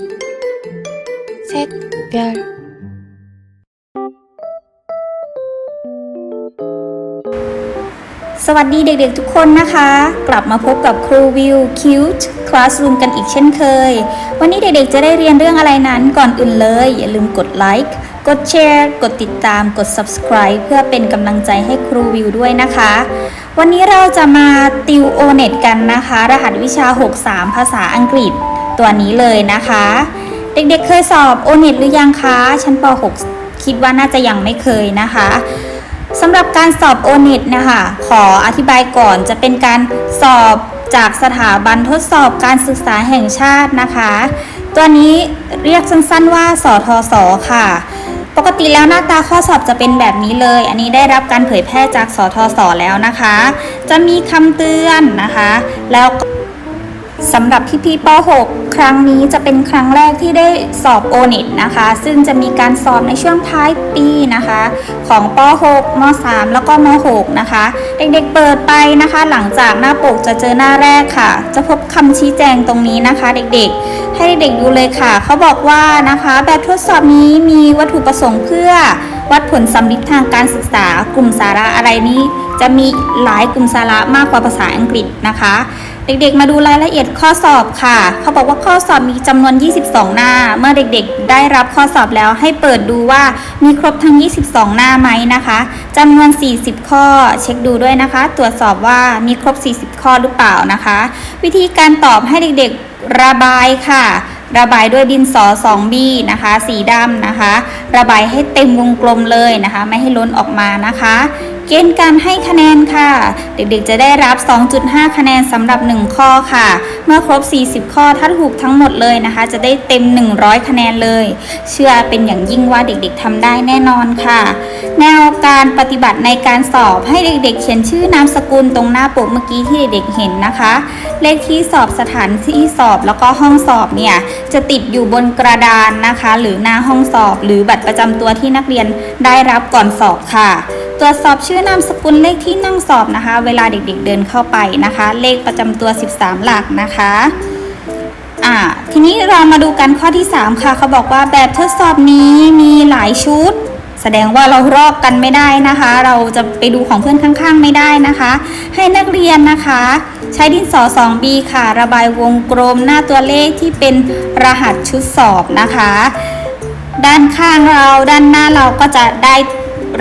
셋별สวัสดีเด็กๆทุกคนนะคะ กลับมาพบกับครูวิวคิวต์คลาส o ูมกันอีกเช่นเคย วันนี้เด็กๆจะได้เรียนเรื่องอะไรนั้นก่อนอื่นเลย อย่าลืมกดไลค์กดแชร์กดติดตามกด subscribe เพื่อเป็นกำลังใจให้ครูวิวด้วยนะคะ วันนี้เราจะมาติวโอเน็ตกันนะคะ รหัสวิชา 63 ภาษาอังกฤษ ตัวนี้เลยนะคะ เด็กๆเคยสอบโอเน็ตหรือยังคะชั้นป .6 คิดว่าน่าจะยังไม่เคยนะคะสำหรับการสอบโอเน็ตนะคะขออธิบายก่อนจะเป็นการสอบจากสถาบันทดสอบการศึกษาแห่งชาตินะคะ ตัวนี้เรียกสั้นๆว่าสทศค่ะ ปกติแล้วหน้าตาข้อสอบจะเป็นแบบนี้เลย อันนี้ได้รับการเผยแพร่จากสทศแล้วนะคะ จะมีคำเตือนนะคะ แล้ว สำหรับพี่พี่ป .6 ครั้งนี้จะเป็นครั้งแรกที่ได้สอบโอเน็ตนะคะ ซึ่งจะมีการสอบในช่วงท้ายปีนะคะ ของป .6 ม .3 แล้วก็ม .6 นะคะ เด็กๆเปิดไปนะคะ หลังจากหน้าปกจะเจอหน้าแรกค่ะ จะพบคำชี้แจงตรงนี้นะคะ เด็กๆ ให้เด็กๆดูเลยค่ะ เขาบอกว่านะคะ แบบทดสอบนี้มีวัตถุประสงค์เพื่อวัดผลสำลิดทางการศึกษากลุ่มสาระอะไรนี้ จะมีหลายกลุ่มสาระมากกว่าภาษาอังกฤษนะคะ เด็กๆ มาดูรายละเอียดข้อสอบค่ะ เขาบอกว่าข้อสอบมีจำนวน 22 หน้า เมื่อเด็กๆ ได้รับข้อสอบแล้วให้เปิดดูว่ามีครบทั้ง 22 หน้าไหมนะคะจำนวน 40 ข้อเช็คดูด้วยนะคะ ตรวจสอบว่ามีครบ 40 ข้อหรือเปล่านะคะ วิธีการตอบให้เด็กๆ ระบายค่ะ ระบายด้วยดินสอ 2B นะคะ สีดำนะคะ ระบายให้เต็มวงกลมเลยนะคะ ไม่ให้ล้นออกมานะคะ เกณฑ์การให้คะแนนค่ะ เด็กๆจะได้รับ 2.5 คะแนนสำหรับ 1 ข้อค่ะ เมื่อครบ 40 ข้อถ้าถูกทั้งหมดเลยนะคะ จะได้เต็ม 100 คะแนนเลย เชื่อเป็นอย่างยิ่งว่าเด็กๆทำได้แน่นอนค่ะ แนวการปฏิบัติในการสอบให้เด็กๆ เขียนชื่อนามสกุลตรงหน้าปกเมื่อกี้ที่เด็กๆเห็นนะคะ เลขที่สอบสถานที่สอบแล้วก็ห้องสอบเนี่ยจะติดอยู่บนกระดานนะคะ หรือหน้าห้องสอบ หรือบัตรประจำตัวที่นักเรียนได้รับก่อนสอบค่ะ ตรวจสอบชื่อนามสกุลเลขที่นั่งสอบนะคะ เวลาเด็กๆเดินเข้าไปนะคะ เลขประจำตัว 13 หลักนะคะอ่าทีนี้เรามาดูกันข้อที่ 3 ค่ะเขาบอกว่าแบบทดสอบนี้มีหลายชุด แสดงว่าเรารอบกันไม่ได้นะคะ เราจะไปดูของเพื่อนข้างๆไม่ได้นะคะ ให้นักเรียนนะคะ ใช้ดินสอ 2B ค่ะ ระบายวงกลมหน้าตัวเลขที่เป็นรหัสชุดสอบนะคะ ด้านข้างเราด้านหน้าเราก็จะได้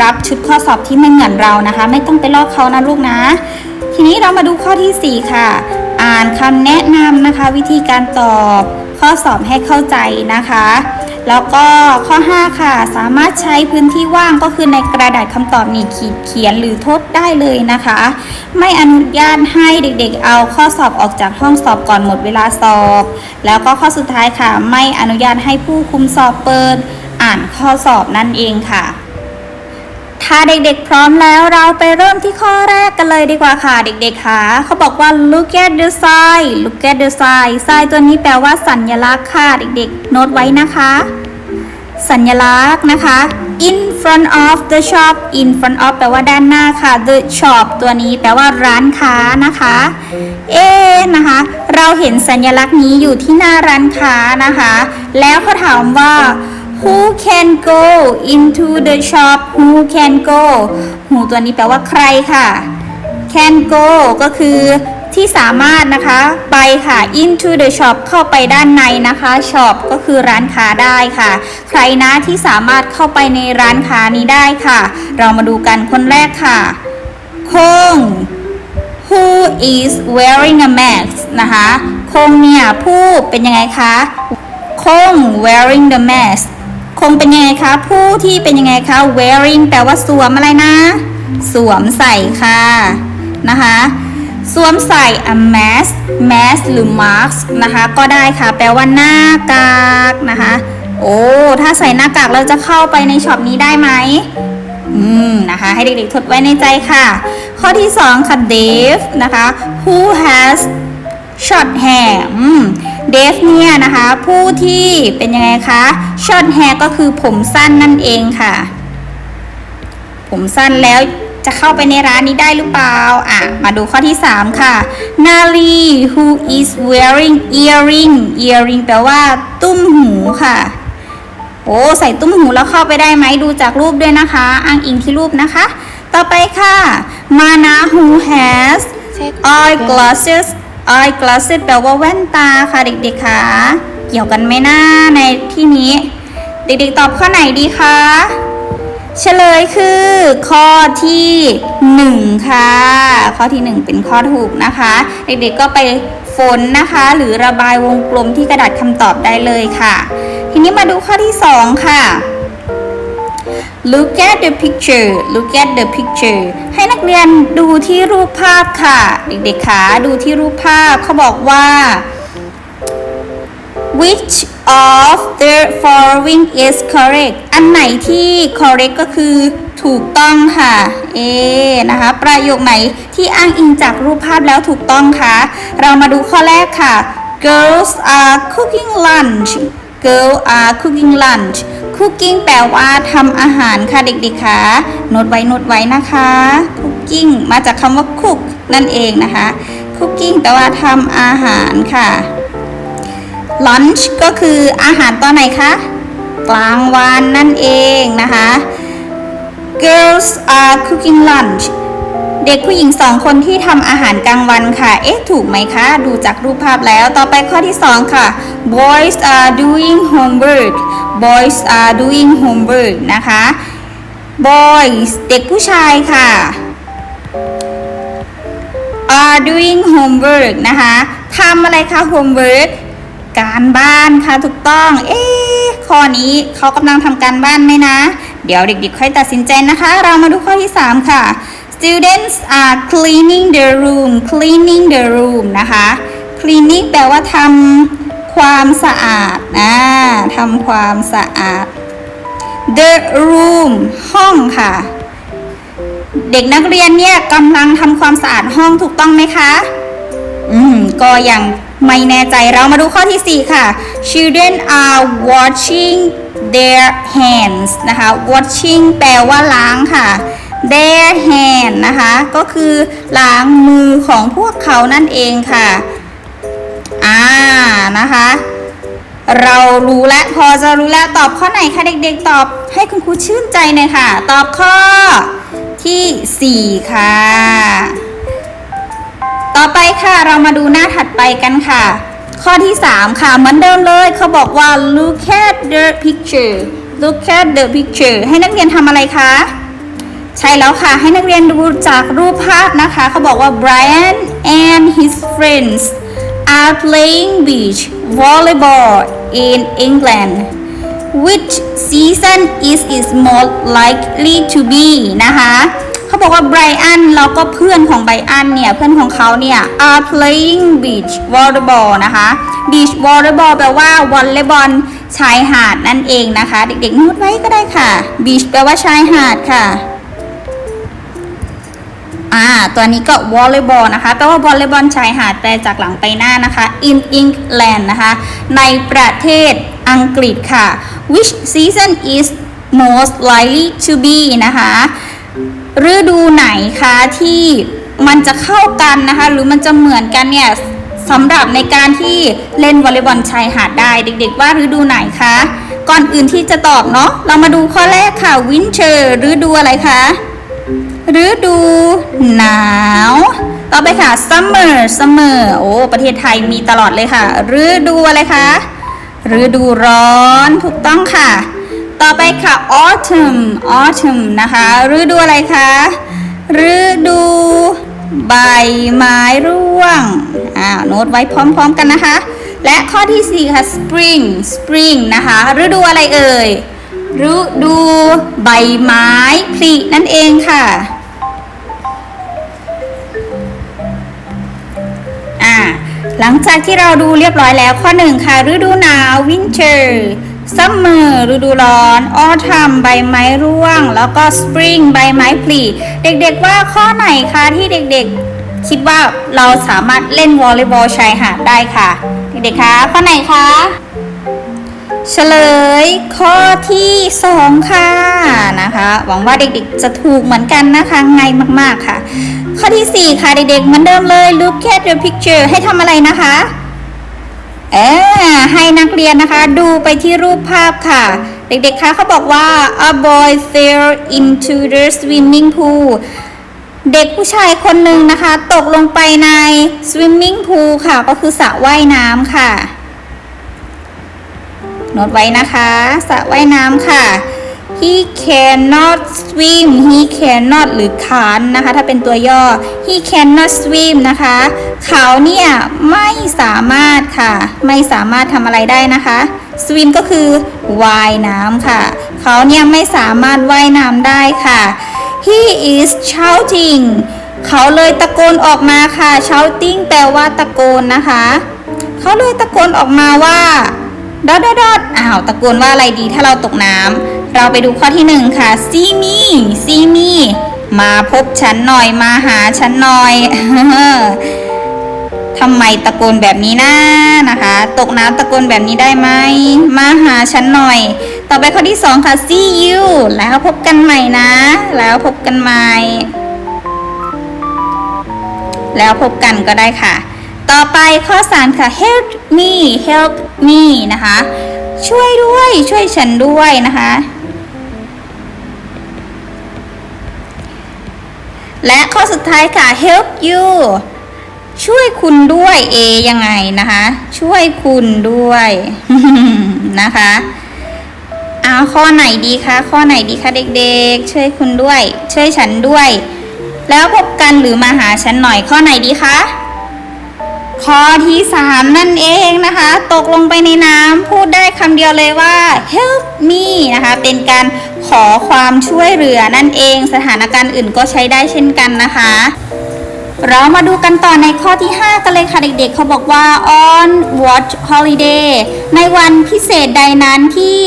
รับชุดข้อสอบที่ไม่เหมือนเรานะคะ ไม่ต้องไปลอกเขานะลูกนะ ทีนี้เรามาดูข้อที่ 4 ค่ะ อ่านคำแนะนำนะคะ วิธีการตอบข้อสอบให้เข้าใจนะคะ แล้วก็ข้อ 5 ค่ะ สามารถใช้พื้นที่ว่างก็คือในกระดาษคำตอบนี่ขีดเขียนหรือทดได้เลยนะคะ ไม่อนุญาตให้เด็กๆ เอาข้อสอบออกจากห้องสอบก่อนหมดเวลาสอบ แล้วก็ข้อสุดท้ายค่ะ ไม่อนุญาตให้ผู้คุมสอบเปิด อ่านข้อสอบนั่นเองค่ะ ถ้าเด็กๆพร้อมแล้วเราไปเริ่มที่ข้อแรกกันเลยดีกว่าค่ะ เด็กๆค่ะเขาบอกว่า look at the sign look at the sign sign ตัวนี้แปลว่าสัญลักษณ์ค่ะ เด็กๆ โน้ตไว้นะคะ สัญลักษณ์นะคะ in front of the shop in front of แปลว่าด้านหน้าค่ะ the shop ตัวนี้แปลว่าร้านค้านะคะ เอ๊ะนะคะ เราเห็นสัญลักษณ์นี้อยู่ที่หน้าร้านค้านะคะ แล้วเขาถามว่า who can go into the shop who can go who ตัวนี้แปลว่าใครค่ะ can go ก็คือที่สามารถนะคะไปค่ะ into the shop เข้าไปด้านในนะคะ shop ก็คือร้านค้าได้ค่ะ ใครนะที่สามารถเข้าไปในร้านค้านี้ได้ค่ะ เรามาดูกันคนแรกค่ะคง who is wearing a mask นะคะคงเนี่ยผู้เป็นยังไงคะคง wearing the mask คงเป็นยังไงคะผู้ที่เป็นยังไงคะ wearing แปลว่าสวมอะไรนะ สวมใส่ค่ะนะคะสวมใส่ a mask mask หรือ mask นะคะก็ได้ค่ะแปลว่าหน้ากากนะคะโอ้ถ้าใส่หน้ากากเราจะเข้าไปในช็อปนี้ได้ไหมอืมนะคะให้เด็กๆทดไว้ในใจค่ะ ข้อที่ 2 ค่ะ Dave นะคะ who has short hair อืม Dave เนี่ยนะคะ ผู้ที่เป็นยังไงคะ short hair ก็คือผมสั้นนั่นเองค่ะ ผมสั้นแล้วจจะเข้าไปในร้านนี้ได้หรือเปล่า อะ มาดูข้อที่ 3 ค่ะ Nali who is wearing earring earring แปลว่า ตุ้มหูค่ะ โอ้ ใส่ตุ้มหูแล้วเข้าไปได้ไหม ดูจากรูปด้วยนะคะ อ้างอิงที่รูปนะคะ ต่อไปค่ะ Mana who has eye glasses eye glasses แปลว่าแว่นตาค่ะเด็กๆค่ะเกี่ยวกันไหมนะในที่นี้ เด็กๆตอบข้อไหนดีคะเฉลยคือข้อที่ 1 ค่ะ ข้อที่ 1 เป็นข้อถูกนะคะ เด็กๆก็ไปฝนนะคะ หรือระบายวงกลมที่กระดาษคำตอบได้เลยค่ะ ทีนี้มาดูข้อที่ 2 ค่ะ Look at the picture Look at the picture ให้นักเรียนดูที่รูปภาพค่ะ เด็กๆคะดูที่รูปภาพเขาบอกว่า which of the following is correct อันไหนที่ correct ก็คือถูกต้องค่ะ เอ นะคะ ประโยคไหนที่อ้างอิงจากรูปภาพแล้วถูกต้องคะ เรามาดูข้อแรกค่ะ girls are cooking lunch Girls are cooking lunch คุกกิ้งแปลว่าทำอาหารค่ะเด็กๆคะโน้ตไว้โน้ตไว้นะคะคุกกิ้งมาจากคำว่าคุกนั่นเองนะคะคุกกิ้งแปลว่าทำอาหารค่ะ lunch ก็คืออาหารตอนไหนคะกลางวันนั่นเองนะคะ girls are cooking lunch เด็กผู้หญิงสองคนที่ทำอาหารกลางวันค่ะ เอ๊ะ ถูกไหมคะ ดูจากรูปภาพแล้ว ต่อไปข้อที่สองค่ะ boys are doing homework boys are doing homework นะคะ boys เด็กผู้ชายค่ะ are doing homework นะคะทำอะไรคะ homework การบ้านค่ะถูกต้อง เอ๊ะ ข้อนี้เขากำลังทำการบ้านไหมนะ เดี๋ยวเด็กๆค่อยตัดสินใจนะคะ เรามาดูข้อที่ 3 ค่ะ students are cleaning the room cleaning the room นะคะ cleaning แปลว่าทำความสะอาดอ่าทำความสะอาด the room ห้องค่ะ เด็กนักเรียนเนี่ยกำลังทำความสะอาดห้องถูกต้องไหมคะ อืม ก็ยังไม่แน่ใจเรามาดูข้อที่ 4 ค่ะ children are washing their hands นะคะ washing แปลว่าล้างค่ะ their hand นะคะ ก็คือล้างมือของพวกเขานั่นเองค่ะ อ่า นะคะ เรารู้แล้วพอจะรู้แล้วตอบข้อไหนคะเด็กๆ ตอบให้คุณครูชื่นใจหน่อยค่ะ ตอบข้อที่ 4 ค่ะ ต่อไปค่ะเรามาดูหน้าถัดไปกันค่ะ ข้อที่ 3 ค่ะเหมือนเดิมเลยเขาบอกว่า look at the picture look at the picture ให้นักเรียนทำอะไรคะ ใช่แล้วค่ะ ให้นักเรียนดูจากรูปภาพนะคะ เขาบอกว่า Brian and his friends are playing beach volleyball in England which season is it more likely to be นะคะเขาบอกว่าไบรอันแล้วก็เพื่อนของไบรอันเนี่ยเพื่อนของเขาเนี่ย are playing beach volleyball นะคะ beach volleyball แปลว่าวอลเลย์บอลชายหาดนั่นเองนะคะ เด็กๆนูดไว้ก็ได้ค่ะ beach แปลว่าชายหาดค่ะ อ่าตัวนี้ก็วอลเลย์บอลนะคะแปลว่าวอลเลย์บอลชายหาดแปลจากหลังไปหน้านะคะ in England นะคะ ในประเทศอังกฤษค่ะ which season is most likely to be นะคะฤดูไหนคะที่มันจะเข้ากันนะคะ หรือมันจะเหมือนกันเนี่ยสำหรับในการที่เล่นวอลเลย์บอลชายหาดได้เด็ก ๆ ว่าฤดูไหนคะ ก่อนอื่นที่จะตอบเนาะเรามาดูข้อแรกค่ะ winter ฤดูอะไรคะ ฤดูหนาว ต่อไปค่ะ summer summer โอ้ประเทศไทยมีตลอดเลยค่ะ ฤดูอะไรคะฤดูร้อนถูกต้องค่ะ ต่อไปค่ะ autumn autumn นะคะ ฤดูอะไรคะฤดูใบไม้ร่วงอ่าโน้ตไว้พร้อมๆกันนะคะ และข้อที่ 4 ค่ะ spring spring นะคะ ฤดูอะไรเอ่ย ฤดูใบไม้ผลินั่นเองค่ะอ่าหลังจากที่เราดูเรียบร้อยแล้วข้อหนึ่งค่ะ ฤดูหนาว winter summer ฤดูร้อน autumn ใบไม้ร่วง แล้วก็ spring ใบไม้ผลิเด็กๆว่าข้อไหนคะที่เด็กๆ คิดว่าเราสามารถเล่นวอลเลย์บอลชายหาดได้ค่ะ เด็กๆคะข้อไหนคะ เฉลย ยข้อที่สองค่ะนะคะ หวังว่าเด็กๆจะถูกเหมือนกันนะคะง่ายมากๆค่ะ ข้อที่สี่ค่ะเด็กๆเหมือนเดิมเลย look at the picture ให้ทำอะไรนะคะเออให้นักเรียนนะคะดูไปที่รูปภาพค่ะ เด็กๆคะเขาบอกว่า a boy fell into the swimming pool เด็กผู้ชายคนหนึ่งนะคะ ตกลงไปใน swimming pool ค่ะ ก็คือสระว่ายน้ำค่ะ โน้ตไว้นะคะสระว่ายน้ำค่ะ he cannot swim he cannot หรือ can't นะคะ ถ้าเป็นตัวย่อ he cannot swim นะคะ เขาเนี่ยไม่สามารถค่ะ ไม่สามารถทำอะไรได้นะคะ swim ก็คือว่ายน้ำค่ะ เขาเนี่ยไม่สามารถว่ายน้ำได้ค่ะ he is shouting เขาเลยตะโกนออกมาค่ะ shouting แปลว่าตะโกนนะคะ เขาเลยตะโกนออกมาว่า ดอดดอดอ้าวตะโกนว่าอะไรดีถ้าเราตกน้ำเราไปดูข้อที่หนึ่งค่ะ see me see me มาพบฉันหน่อยมาหาฉันหน่อยทำไมตะโกนแบบนี้นะนะคะ ตกน้ำตะโกนแบบนี้ได้ไหมมาหาฉันหน่อย ต่อไปข้อที่สองค่ะ see you แล้วพบกันใหม่นะ แล้วพบกันใหม่ แล้วพบกันก็ได้ค่ะ ต่อไปข้อสามค่ะ help me help me นะคะ ช่วยด้วยช่วยฉันด้วยนะคะ และข้อสุดท้ายค่ะ help you ช่วยคุณด้วย A ยังไงนะคะ ช่วยคุณด้วยนะคะเอาข้อไหนดีคะข้อไหนดีคะเด็กๆ ช่วยคุณด้วย ช่วยฉันด้วย แล้วพบกันหรือมาหาฉันหน่อยข้อไหนดีคะ ข้อที่สามนั่นเองนะคะ ตกลงไปในน้ำพูดได้คำเดียวเลยว่า help me นะคะ เป็นการขอความช่วยเหลือนั่นเอง สถานการณ์อื่นก็ใช้ได้เช่นกันนะคะ เรามาดูกันต่อในข้อที่ 5 กันเลยค่ะ เด็กๆ เขาบอกว่า on what holiday ในวันพิเศษใดนั้นที่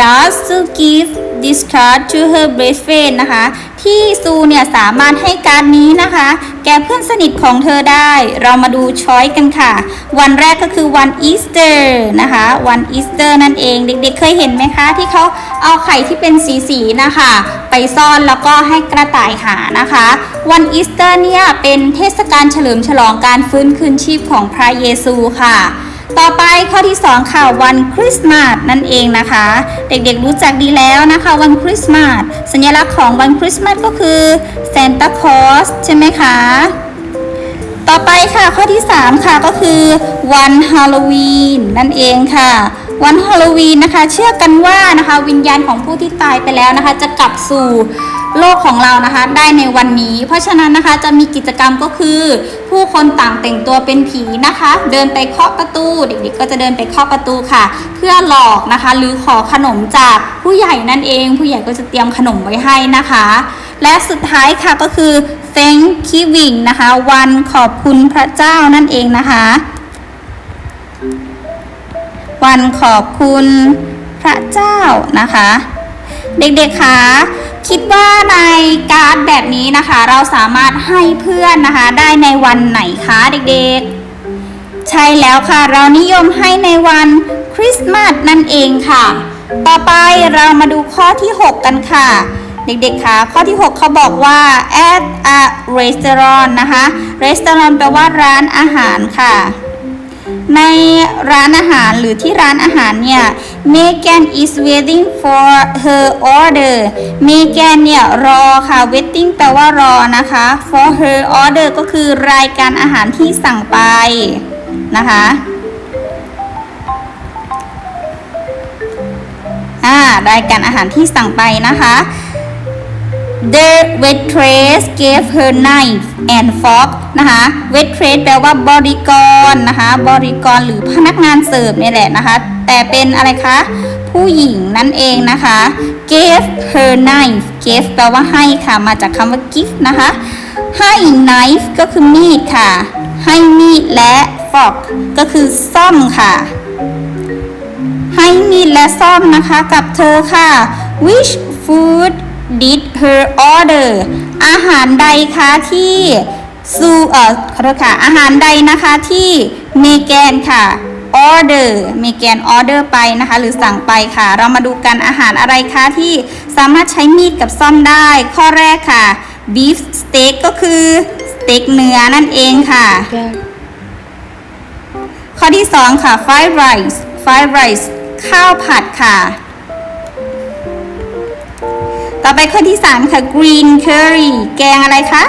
does to give this card to her best friend นะคะ ที่ซูเนี่ยสามารถให้การนี้นะคะ แก่เพื่อนสนิทของเธอได้ เรามาดูช้อยกันค่ะ วันแรกก็คือวันอีสเตอร์นะคะ วันอีสเตอร์นั่นเอง เด็กๆเคยเห็นไหมคะ ที่เขาเอาไข่ที่เป็นสีๆนะคะ ไปซ่อนแล้วก็ให้กระต่ายหานะคะ วันอีสเตอร์เนี่ยเป็นเทศกาลเฉลิมฉลองการฟื้นคืนชีพของพระเยซูค่ะ ต่อไปข้อที่ 2 ค่ะวันคริสต์มาสนั่นเองนะคะ เด็กๆรู้จักดีแล้วนะคะวันคริสต์มาสสัญลักษณ์ของวันคริสต์มาสก็คือซานตาคลอสใช่ไหมคะ ต่อไปค่ะข้อที่ 3 ค่ะก็คือวันฮาโลวีนนั่นเองค่ะ วันฮาโลวีนนะคะ เชื่อกันว่านะคะวิญญาณของผู้ที่ตายไปแล้วนะคะ จะกลับสู่โลกของเรานะคะ ได้ในวันนี้ เพราะฉะนั้นนะคะจะมีกิจกรรมก็คือ ผู้คนต่างแต่งตัวเป็นผีนะคะ เดินไปเคาะประตู เด็กๆก็จะเดินไปเคาะประตูค่ะ เพื่อหลอกนะคะ หรือขอขนมจากผู้ใหญ่นั่นเอง ผู้ใหญ่ก็จะเตรียมขนมไว้ให้นะคะ และสุดท้ายค่ะก็คือ thank giving นะคะ วันขอบคุณพระเจ้านั่นเองนะคะ วันขอบคุณพระเจ้านะคะ เด็กๆคะคิดว่าในการ์ดแบบนี้นะคะ เราสามารถให้เพื่อนนะคะ ได้ในวันไหนคะเด็กๆ ใช่แล้วค่ะ เรานิยมให้ในวันคริสต์มาสนั่นเองค่ะ ต่อไปเรามาดูข้อที่ 6 กันค่ะ เด็กๆคะข้อที่ 6 เขาบอกว่า at a restaurant นะคะ restaurant แปลว่าร้านอาหารค่ะ ในร้านอาหารหรือที่ร้านอาหารเนี่ย Megan is waiting for her order Megan เนี่ยรอค่ะ waiting แปลว่ารอนะคะ for her order ก็คือรายการอาหารที่สั่งไปนะคะอ่ารายการอาหารที่สั่งไปนะคะ The waitress gave her knife and fork นะคะ waitress แปลว่าบริกรนะคะ บริกรหรือพนักงานเสิร์ฟนี่แหละนะคะ แต่เป็นอะไรคะ ผู้หญิงนั่นเองนะคะ gave her knife gave แปลว่าให้ค่ะ มาจากคำว่า gift นะคะ ให้ knife ก็คือมีดค่ะ ให้มีดและ fork ก็คือซ่อมค่ะให้มีดและซ่อมนะคะกับเธอค่ะ which food did her order อาหารใดคะที่ซูเอ่อขอโทษค่ะ อาหารใดนะคะที่เมแกนค่ะ order มีแกน order ไปนะคะ หรือสั่งไปค่ะ เรามาดูกันอาหารอะไรคะที่สามารถใช้มีดกับซ่อมได้ ข้อแรกค่ะ beef steak ก็คือสเต็กเนื้อนั่นเองค่ะ ข้อที่ 2 ค่ะ fried rice fried rice ข้าวผัดค่ะ ต่อไปข้อที่ 3 ค่ะ green curry แกงอะไรคะ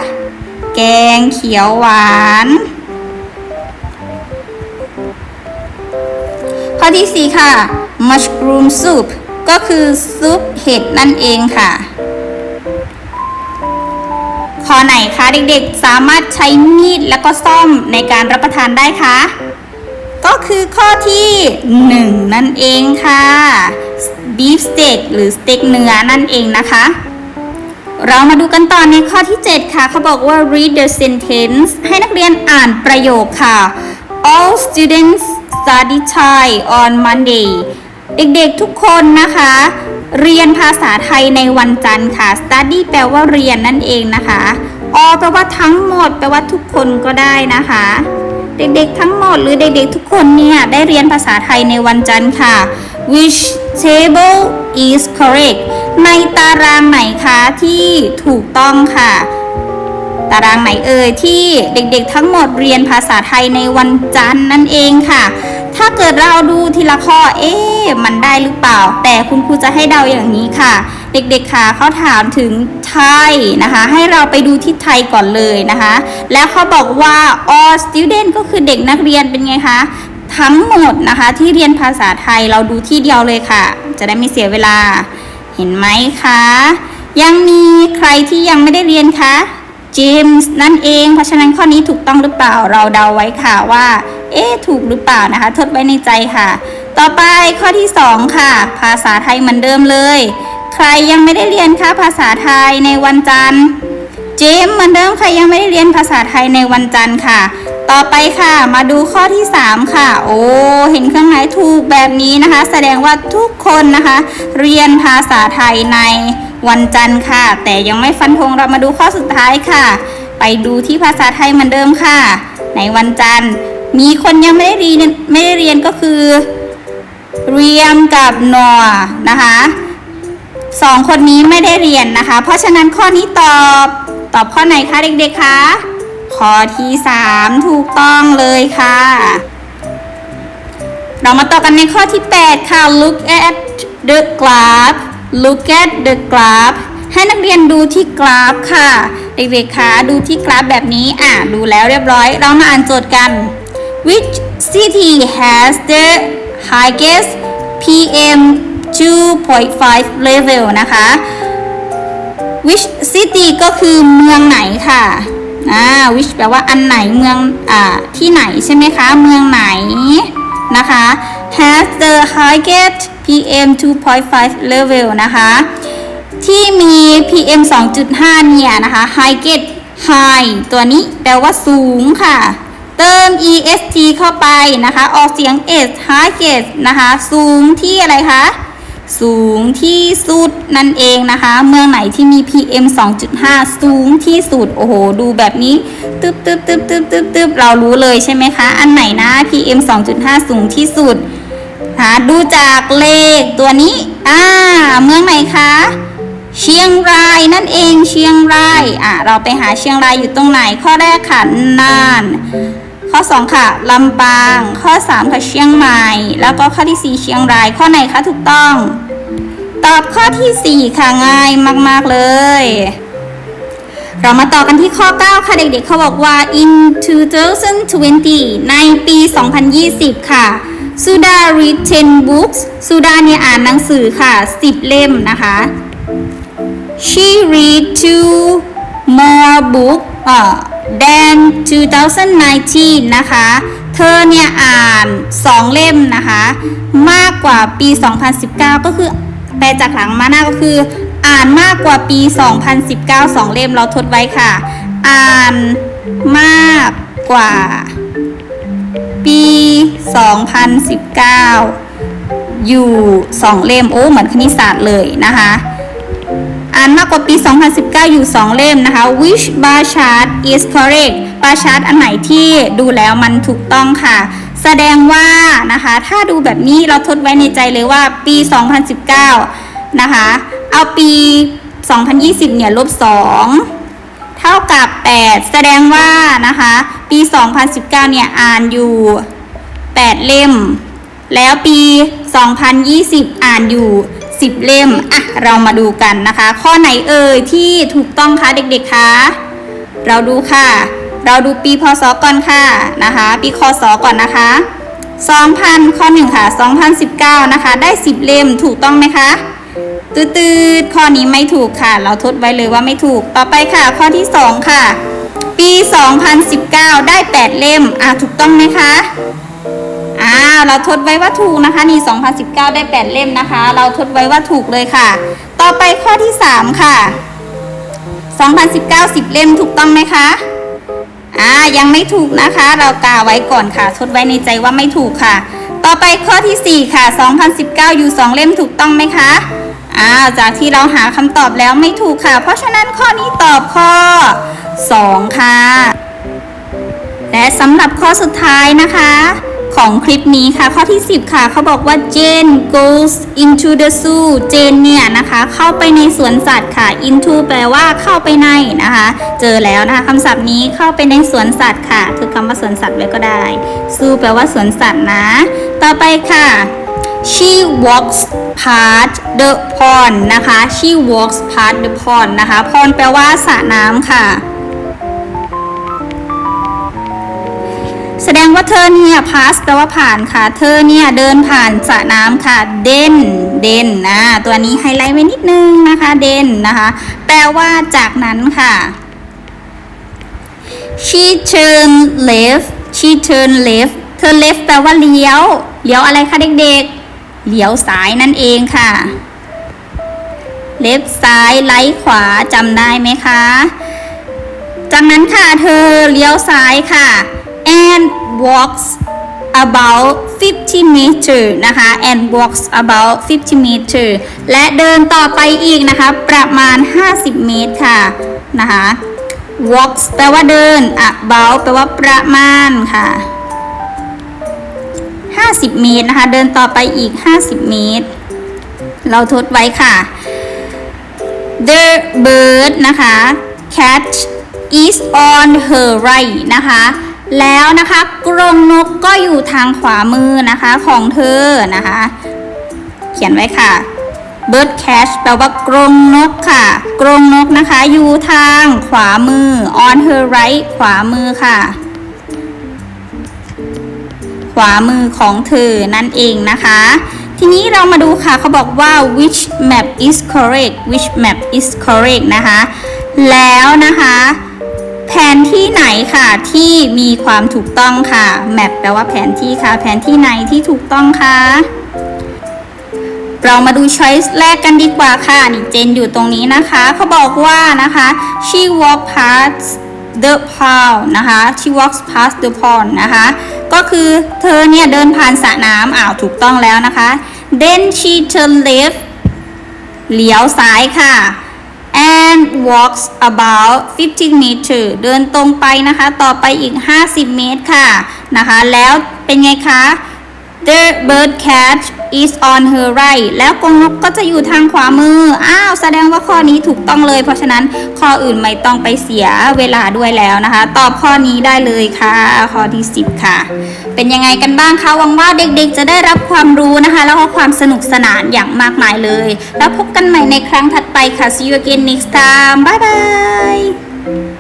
แกงเขียวหวาน ข้อที่ 4 ค่ะ mushroom soup ก็คือซุปเห็ดนั่นเองค่ะ ข้อไหนคะเด็กๆ สามารถใช้มีดแล้วก็ซ่อมในการรับประทานได้คะก็คือข้อที่ 1 นั่นเองค่ะ beef steak หรือสเต็กเนื้อนั่นเองนะคะ เรามาดูกันต่อในข้อที่ 7 ค่ะเขาบอกว่า read the sentence ให้นักเรียนอ่านประโยคค่ะ all students study Thai on Monday เด็กๆทุกคนนะคะ เรียนภาษาไทยในวันจันทร์ค่ะ study แปลว่าเรียนนั่นเองนะคะ all แปลว่าทั้งหมด แปลว่าทุกคนก็ได้นะคะเด็กๆทั้งหมดหรือเด็กๆทุกคนเนี่ยได้เรียนภาษาไทยในวันจันทร์ค่ะ which table is correct ในตารางไหนคะที่ถูกต้องค่ะ ตารางไหนเอ่ยที่เด็กๆทั้งหมดเรียนภาษาไทยในวันจันทร์นั่นเองค่ะ ถ้าเกิดเราดูทีละข้อ เอ๊ะมันได้หรือเปล่า แต่คุณครูจะให้เดาอย่างนี้ค่ะ เด็กๆค่ะเขาถามถึงไทยนะคะ ให้เราไปดูที่ไทยก่อนเลยนะคะ แล้วเขาบอกว่า all student ก็คือเด็กนักเรียนเป็นไงคะ ทั้งหมดนะคะ ที่เรียนภาษาไทยเราดูที่เดียวเลยค่ะ จะได้ไม่เสียเวลา เห็นไหมคะ ยังมีใครที่ยังไม่ได้เรียนคะเจมส์นั่นเอง เพราะฉะนั้นข้อนี้ถูกต้องหรือเปล่าเราเดาไว้ค่ะว่า เอ๊ถูกหรือเปล่านะคะ ทดไว้ในใจค่ะ ต่อไปข้อที่ 2 ค่ะ ภาษาไทยเหมือนเดิมเลย ใครยังไม่ได้เรียนคะภาษาไทยในวันจันทร์ เจมส์เหมือนเดิมใครยังไม่ได้เรียนภาษาไทยในวันจันทร์ค่ะ ต่อไปค่ะมาดูข้อที่ 3 ค่ะ โอ้เห็นเครื่องหมายถูกแบบนี้นะคะ แสดงว่าทุกคนนะคะ เรียนภาษาไทยในวันจันทร์ค่ะ แต่ยังไม่ฟันธงเรามาดูข้อสุดท้ายค่ะ ไปดูที่ภาษาไทยเหมือนเดิมค่ะ ในวันจันทร์ มีคนยังไม่ได้เรียนไม่ได้เรียนก็คือ เรียมกับนอนะคะสองคนนี้ไม่ได้เรียนนะคะ เพราะฉะนั้นข้อนี้ตอบตอบข้อไหนคะเด็กๆคะ ข้อที่ 3 ถูกต้องเลยค่ะ เรามาต่อกันในข้อที่ 8 ค่ะ look at the graph look at the graph ให้นักเรียนดูที่กราฟค่ะ เด็กๆคะดูที่กราฟแบบนี้อะดูแล้วเรียบร้อย เรามาอ่านโจทย์กัน which city has the highest PM 2.5 level นะคะ which city ก็คือเมืองไหนค่ะ อ่า which แปลว่าอันไหนเมืองอ่าที่ไหนใช่ไหมคะ เมืองไหนนะคะ has the highest PM 2.5 level นะคะ ที่มี PM 2.5 เนี่ยนะคะ highest high ตัวนี้แปลว่าสูงค่ะ เติม est เข้าไปนะคะ ออกเสียง s highest นะคะ สูงที่อะไรคะ สูงที่สุดนั่นเองนะคะ เมืองไหนที่มี PM 2.5 สูงที่สุด โอ้โห ดูแบบนี้ตึ๊บตึ๊บตึ๊บตึ๊บตึ๊บตึ๊บเรารู้เลยใช่ไหมคะ อันไหนนะ PM 2.5 สูงที่สุดหาดูจากเลขตัวนี้อ่าเมืองไหนคะ เชียงรายนั่นเองเชียงรายอะเราไปหาเชียงรายอยู่ตรงไหนข้อแรกค่ะน่าน ข้อ 2 ค่ะ ลำปาง ข้อ 3 ค่ะ เชียงใหม่ แล้วก็ข้อทีสี่4 เชียงราย ข้อไหนคะถูกต้อง ตอบข้อทีสี่ 4 ค่ะ ง่ายมาก ๆ เลย เรามาต่อกันที่ข้อ 9 ค่ะเด็กๆ เขาบอกว่า in 2020 ในปี 2020 ค่ะ สุดา read 10 books สุดาเนี่ยอ่านหนังสือค่ะ 10 เล่มนะคะ she read two more book เอ่อ than 2019 นะคะ เธอเนี่ยอ่าน 2 เล่มนะคะ มากกว่าปี 2019 ก็คือแปลจากหลังมาหน้าก็คือ อ่านมากกว่าปี 2019 2 เล่มเราทดไว้ค่ะ อ่านมากกว่า ปี 2019 อยู่ 2 เล่ม โอ้ เหมือนคณิตศาสตร์เลยนะคะ อ่านมากกว่าปี 2019 อยู่ 2 เล่มนะคะ which bar chart is correct bar chart อันไหนที่ดูแล้วมันถูกต้องค่ะ แสดงว่านะคะถ้าดูแบบนี้เราทดไว้ในใจเลยว่าปี 2019 นะคะเอาปี 2020 เนี่ยลบ2เท่ากับ 8 แสดงว่านะคะ ปี 2019 เนี่ย อ่านอยู่ 8 เล่ม แล้วปี 2020 อ่านอยู่ 10 เล่ม อะ เรามาดูกันนะคะ ข้อไหนเอ่ยที่ถูกต้องคะเด็กๆคะเราดูค่ะ เราดูปีพศก่อนค่ะนะคะ ปีคศก่อนนะคะ 2000 ข้อหนึ่งค่ะ 2019 นะคะ ได้ 10 เล่มถูกต้องไหมคะตืดๆข้อนี้ไม่ถูกค่ะ เราทดไว้เลยว่าไม่ถูกต่อไปค่ะ ข้อที่ 2 ค่ะ ปี 2019 ได้ 8 เล่ม อะ ถูกต้องไหมคะ อ้าวเราทดไว้ว่าถูกนะคะนี่ 2019 ได้ 8 เล่มนะคะ เราทดไว้ว่าถูกเลยค่ะ ต่อไปข้อที่ 3 ค่ะ 2019 10 เล่มถูกต้องไหมคะอ่ายังไม่ถูกนะคะ เรากาไว้ก่อนค่ะ ทดไว้ในใจว่าไม่ถูกค่ะ ต่อไปข้อที่ 4 ค่ะ 2019 อยู่ 2 เล่มถูกต้องไหมคะอ่าจากที่เราหาคำตอบแล้วไม่ถูกค่ะ เพราะฉะนั้นข้อนี้ตอบข้อ 2 ค่ะ และสำหรับข้อสุดท้ายนะคะ ของคลิปนี้ค่ะ ข้อที่ 10 ค่ะเขาบอกว่า Jane goes into the zoo Jane เนี่ยนะคะ เข้าไปในสวนสัตว์ค่ะ into แปลว่าเข้าไปในนะคะ เจอแล้วนะคะคำศัพท์นี้เข้าไปในสวนสัตว์ค่ะถือคำว่าสวนสัตว์ไว้ก็ได้ zoo แปลว่าสวนสัตว์นะ ต่อไปค่ะ she walks past the pond นะคะ she walks past the pond นะคะ pond แปลว่าสระน้ำค่ะ แสดงว่าเธอเนี่ย pass แปลว่าผ่านค่ะ เธอเนี่ยเดินผ่านสระน้ำค่ะ เด่น เด่นนะ ตัวนี้ไฮไลท์ไว้นิดนึงนะคะ เด่นนะคะ แปลว่าจากนั้นค่ะ she turn left she turn left เธอ left แปลว่าเลี้ยว เลี้ยวอะไรคะเด็กๆ เลี้ยวซ้ายนั่นเองค่ะ left ซ้ายไลท์ขวาจำได้ไหมคะ จากนั้นค่ะเธอเลี้ยวซ้ายค่ะ and walks about 50 meter นะคะ and walks about 50 meter และเดินต่อไปอีกนะคะ ประมาณ 50 เมตรค่ะ นะคะ walks แปลว่าเดิน about แปลว่าประมาณค่ะ 50 เมตรนะคะ เดินต่อไปอีก 50 เมตร เราทดไว้ค่ะ the bird นะคะ Catch is on her right นะคะ แล้วนะคะกรงนกก็อยู่ทางขวามือนะคะของเธอนะคะ เขียนไว้ค่ะ bird catch แปลว่ากรงนกค่ะ กรงนกนะคะอยู่ทางขวามือ on her right ขวามือค่ะ ขวามือของเธอนั่นเองนะคะ ทีนี้เรามาดูค่ะเขาบอกว่า which map is correct which map is correct นะคะ แล้วนะคะ แผนที่ไหนค่ะที่มีความถูกต้องค่ะ map แปลว่าแผนที่ค่ะ แผนที่ไหนที่ถูกต้องคะเรามาดู choice แรกกันดีกว่าค่ะนี่เจนอยู่ตรงนี้นะคะเขาบอกว่านะคะ she walk past the pond นะคะ she walks past the pond นะคะ ก็คือเธอเนี่ยเดินผ่านสระน้ำอ้าวถูกต้องแล้วนะคะ then she turn left เลี้ยวซ้ายค่ะ and walks about 50 meter เดินตรงไปนะคะ ต่อไปอีก 50 เมตรค่ะนะคะ แล้วเป็นไงคะ the bird catch is on her right แล้วกรงนกก็จะอยู่ทางขวามือ อ้าวแสดงว่าข้อนี้ถูกต้องเลย เพราะฉะนั้นข้ออื่นไม่ต้องไปเสียเวลาด้วยแล้วนะคะ ตอบข้อนี้ได้เลยค่ะ ข้อที่ 10 ค่ะ เป็นยังไงกันบ้างคะ หวังว่าเด็กๆ จะได้รับความรู้นะคะ แล้วก็ความสนุกสนานอย่างมากมายเลย แล้วพบกันใหม่ในครั้งถัดไปค่ะ see you again next time bye bye